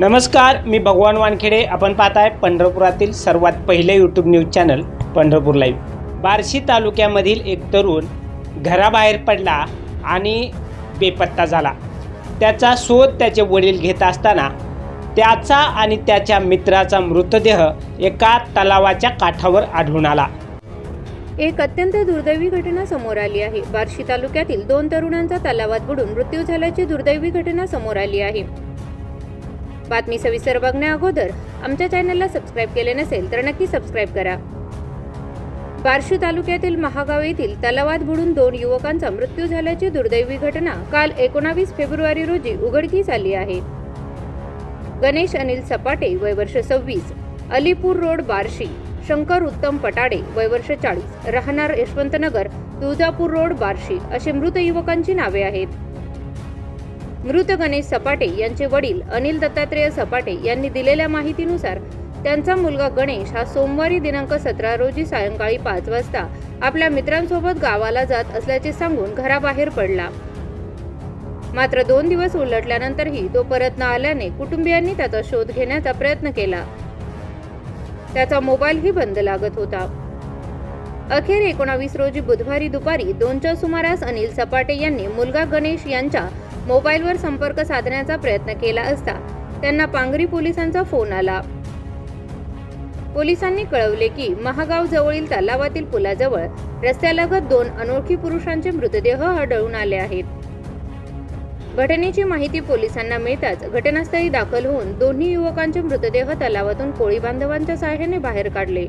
नमस्कार मी भगवान वानखेडे. आपण पाहताय पंढरपुरातील सर्वात पहिले YouTube news channel Pandharpur live Barshi तालुक्यामधील एक तरुण घराबाहेर पडला आणि बेपत्ता झाला. त्याचा शोध त्याचे वडील घेत असताना त्याचा आणि त्याच्या मित्राचा मृतदेह एका तलावाच्या काठावर आढळून आला. एक अत्यंत दुर्दैवी घटना समोर आली आहे. बार्शी तालुक्यातील दोन तरुणांचा तलावात बुडून मृत्यू झाल्याची दुर्दैवी घटना समोर आली आहे. बातमी सविस्तर बघण्या अगोदर आमच्या चॅनलला सबस्क्राईब केले नसेल तर नक्की सबस्क्राईब करा. बार्शी तालुक्यातील महागाव येथील तलावात बुडून दोन युवकांचा मृत्यू झाल्याची दुर्दैवी घटना काल एकोणावीस फेब्रुवारी रोजी उघडकीस आली आहे. गणेश अनिल सपाटे वय वर्ष सव्वीस अलीपूर रोड बार्शी शंकर उत्तम पटाडे वय वर्ष चाळीस राहणार यशवंतनगर तुळजापूर रोड बार्शी अशी मृत युवकांची नावे आहेत. मृत गणेश सपाटे यांचे वडील अनिल दत्तात्रेय सपाटे यांनी दिलेल्या माहितीनुसार त्यांचा मुलगा गणेश हा सोमवारी दिनांक सतरा रोजी सायंकाळी पाच वाजता आपल्या मित्रांसोबत गावाला जात असल्याचे सांगून घराबाहेर पडला. मात्र दोन दिवस उलटल्यानंतरही तो परत न आल्याने कुटुंबियांनी त्याचा शोध घेण्याचा प्रयत्न केला. त्याचा मोबाईलही बंद लागत होता. अखेर एकोणावीस रोजी बुधवारी दुपारी दोनच्या सुमारास अनिल सपाटे यांनी मुलगा गणेश यांच्या मोबाईलवर संपर्क साधण्याचा प्रयत्न केला असता त्यांना पांगरी पोलिसांचा फोन आला. पोलिसांनी कळवले की महागाव जवळील तलावातील पुलाजवळ रस्त्यालगत दोन अनोळखी पुरुषांचे मृतदेह आढळून आले आहेत. घटनेची माहिती पोलिसांना मिळताच घटनास्थळी दाखल होऊन दोन्ही युवकांचे मृतदेह तलावातून कोळी बांधवांच्या सहाय्याने बाहेर काढले.